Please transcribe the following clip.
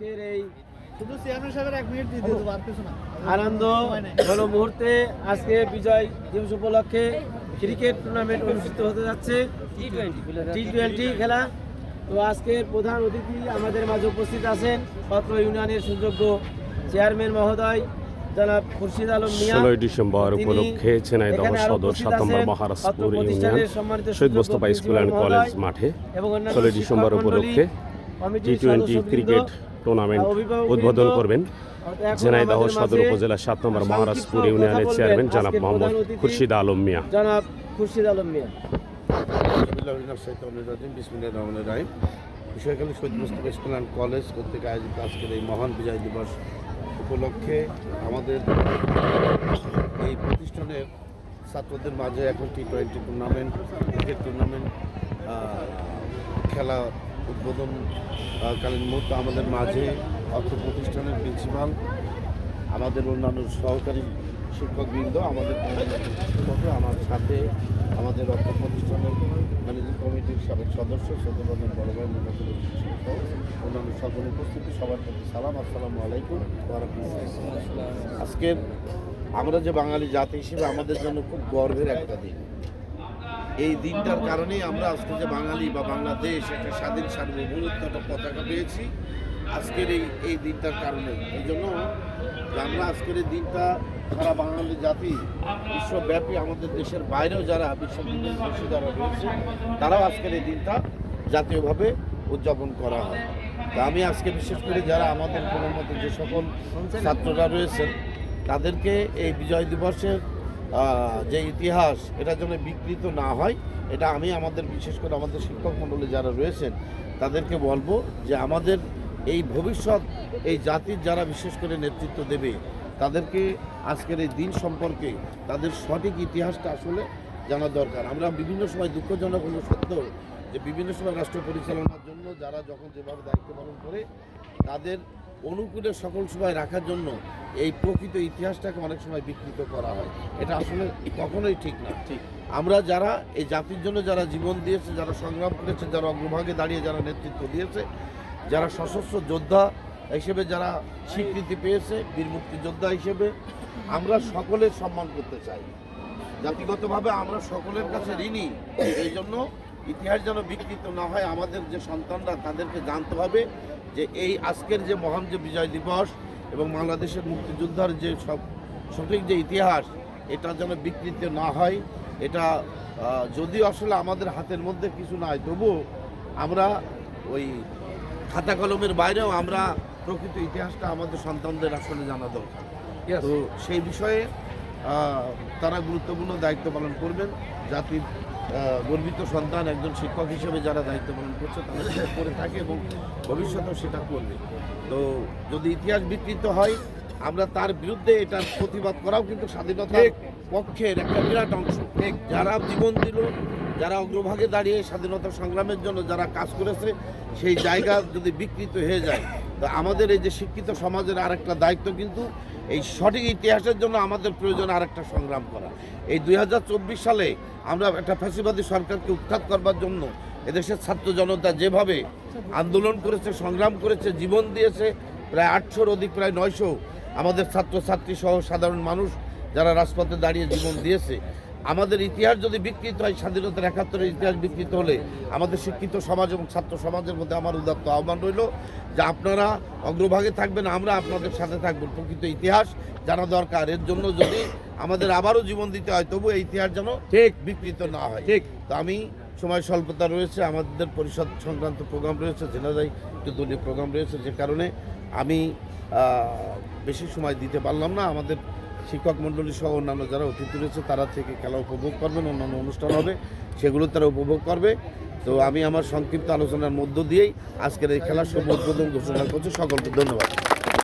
আজকের এই শুধু চেয়ারম্যান সাহেবের এক মিনিট দিয়ে দেবো আর কিছু না। আনন্দ ঘন মুহূর্তে আজকে বিজয় দিবস উপলক্ষে ক্রিকেট টুর্নামেন্ট অনুষ্ঠিত হতে যাচ্ছে। টি টোয়েন্টি খেলা তো আজকের প্রধান অতিথি আমাদের মাঝে উপস্থিত আছেন পত্র ইউনিয়নের সুযোগ্য চেয়ারম্যান মহোদয় জনাব খুরশিদ আলম মিয়া। ষোলোই ডিসেম্বর উপলক্ষে ঝিনাইদহ সদর সাত নম্বর মহারাজপুর ইউনিয়ন প্রতিষ্ঠানের সম্মানিত Shahid Mostafa school and college মাঠে। ষোলোই ডিসেম্বর উপলক্ষে টি টোয়েন্টি ক্রিকেট টুর্নামেন্ট উদ্বোধন করবেন ঝিনাইদহ সদর উপজেলা সাত নম্বর মহারাজপুর ইউনিয়নের চেয়ারম্যান জনাব মোহাম্মদ খুরশিদ আলম মিয়া জনাব খুরশিদ আলম মিয়া রাহিম শহীদ মুস্তফা স্কুল কলেজ কর্তৃক আয়োজিত আজকের এই মহান বিজয় দিবস উপলক্ষে আমাদের এই প্রতিষ্ঠানের ছাত্রদের মাঝে এখন T twenty tournament cricket tournament খেলা উদ্বোধন আহ, কালীন মুহূর্তে আমাদের মাঝে অর্থ প্রতিষ্ঠানের প্রিন্সিপাল আমাদের অন্যান্য সহকারী শিক্ষকবৃন্দ আমাদের আমার সাথে আমাদের অর্থ প্রতিষ্ঠানের ম্যানেজিং কমিটির সাবেক সদস্য সত্যবাদন বড় ভাই মোহাম্মদ শিক্ষক অন্যান্য সকল উপস্থিতি সবার প্রতি সালাম আসসালামু আলাইকুম। আজকের আমরা যে বাঙালি জাতি হিসেবে আমাদের জন্য খুব গর্বের একটা দিন এই দিনটার কারণেই আমরা আজকে যে বাঙালি বা বাংলাদেশ একটা স্বাধীন সার্বভৌমত্ব একটা পতাকা পেয়েছি, আজকের এই এই দিনটার কারণে এই জন্য আমরা আজকের এই দিনটা সারা বাঙালি জাতি, বিশ্বব্যাপী আমাদের দেশের বাইরেও যারা বিশ্ববিদ্যালয় যারা রয়েছে, তারাও আজকের এই দিনটা জাতীয়ভাবে উদযাপন করা হয়। তা আমি আজকে বিশেষ করে যারা আমাদের কোনো মতো যে সকল ছাত্ররা রয়েছেন, তাদেরকে এই বিজয় দিবসের যে ইতিহাস এটা যেন বিকৃত না হয়, এটা আমি আমাদের, বিশেষ করে আমাদের শিক্ষক মণ্ডলী যারা রয়েছেন, তাদেরকে বলব যে আমাদের এই ভবিষ্যৎ, এই জাতির যারা বিশেষ করে নেতৃত্ব দেবে, তাদেরকে আজকের এই দিন সম্পর্কে তাদের সঠিক ইতিহাসটা আসলে জানা দরকার। আমরা বিভিন্ন সময় দুঃখজনক হলো সত্য যে বিভিন্ন সময় রাষ্ট্র পরিচালনার জন্য যারা যখন যেভাবে দায়িত্ব পালন করে, তাদের অনুকূলে সকল সময় রাখার জন্য এই প্রকৃত ইতিহাসটাকে অনেক সময় বিকৃত করা হয়। এটা আসলে কখনোই ঠিক না। ঠিক। আমরা যারা এই জাতির জন্য যারা জীবন দিয়েছে যারা সংগ্রাম করেছে যারা অগ্রভাগে দাঁড়িয়ে যারা নেতৃত্ব দিয়েছে যারা সশস্ত্র যোদ্ধা হিসেবে যারা স্বীকৃতি পেয়েছে বীর মুক্তিযোদ্ধা হিসেবে আমরা সকলের সম্মান করতে চাই। জাতিগতভাবে আমরা সকলের কাছে ঋণী। এই জন্য ইতিহাস যেন বিকৃত না হয় আমাদের যে সন্তানরা তাদেরকে জানতে হবে। যে এই আজকের যে মহান যে বিজয় দিবস এবং বাংলাদেশের মুক্তিযোদ্ধার যে সব সঠিক যে ইতিহাস এটা যেন বিকৃত না হয় এটা যদিও আসলে আমাদের হাতের মধ্যে কিছু নাই তবুও আমরা ওই খাতা কলমের বাইরেও আমরা প্রকৃত ইতিহাসটা আমাদের সন্তানদের আসলে জানা দরকার। তো সেই বিষয়ে তারা গুরুত্বপূর্ণ দায়িত্ব পালন করবেন। জাতির গর্বিত সন্তান একজন শিক্ষক হিসেবে যারা দায়িত্ব পালন করছে তারা সেটা করে থাকে এবং ভবিষ্যতেও সেটা করবে। তো যদি ইতিহাস বিকৃত হয় আমরা তার বিরুদ্ধে এটার প্রতিবাদ করাও কিন্তু স্বাধীনতার পক্ষের একটা বিরাট অংশ। যারা জীবন দিল যারা অগ্রভাগে দাঁড়িয়ে স্বাধীনতা সংগ্রামের জন্য যারা কাজ করেছে সেই জায়গা যদি বিকৃত হয়ে যায় তো আমাদের এই যে শিক্ষিত সমাজের আরেকটা দায়িত্ব কিন্তু এই সঠিক ইতিহাসের জন্য আমাদের প্রয়োজন আরেকটা সংগ্রাম করা। এই দুই হাজার চব্বিশ সালে আমরা একটা ফ্যাসিবাদী সরকারকে উৎখাত করবার জন্য এদেশের ছাত্র জনতা যেভাবে আন্দোলন করেছে, সংগ্রাম করেছে, জীবন দিয়েছে, প্রায় আটশোর অধিক, প্রায় নয়শো আমাদের ছাত্রছাত্রী সহ সাধারণ মানুষ যারা রাজপথে দাঁড়িয়ে জীবন দিয়েছে আমাদের ইতিহাস যদি বিকৃত হয় স্বাধীনতার একাত্তরের ইতিহাস বিকৃত হলে আমাদের শিক্ষিত সমাজ এবং ছাত্র সমাজের মধ্যে আমার উদাত্ত আহ্বান রইল যে আপনারা অগ্রভাগে থাকবেন আমরা আপনাদের সাথে থাকব। প্রকৃত ইতিহাস জানা দরকার। এর জন্য যদি আমাদের আবারও জীবন দিতে হয় তবু এই ইতিহাস যেন ঠিক। বিকৃত না হয়। ঠিক। তো আমি সময় স্বল্পতা রয়েছে আমাদের পরিষদ সংক্রান্ত প্রোগ্রাম রয়েছে জেনাদাই একটু দলীয় প্রোগ্রাম রয়েছে যে কারণে আমি বেশি সময় দিতে পারলাম না। আমাদের শিক্ষক মণ্ডলী সহ অন্যান্য যারা অতিথি রয়েছে, তারা থেকে খেলা উপভোগ করবেন, অন্যান্য অনুষ্ঠান হবে, সেগুলো তারা উপভোগ করবে। তো আমি আমার সংক্ষিপ্ত আলোচনার মধ্য দিয়েই আজকের এই খেলার শুভ উদ্বোধন ঘোষণা করছি। সকলকে ধন্যবাদ।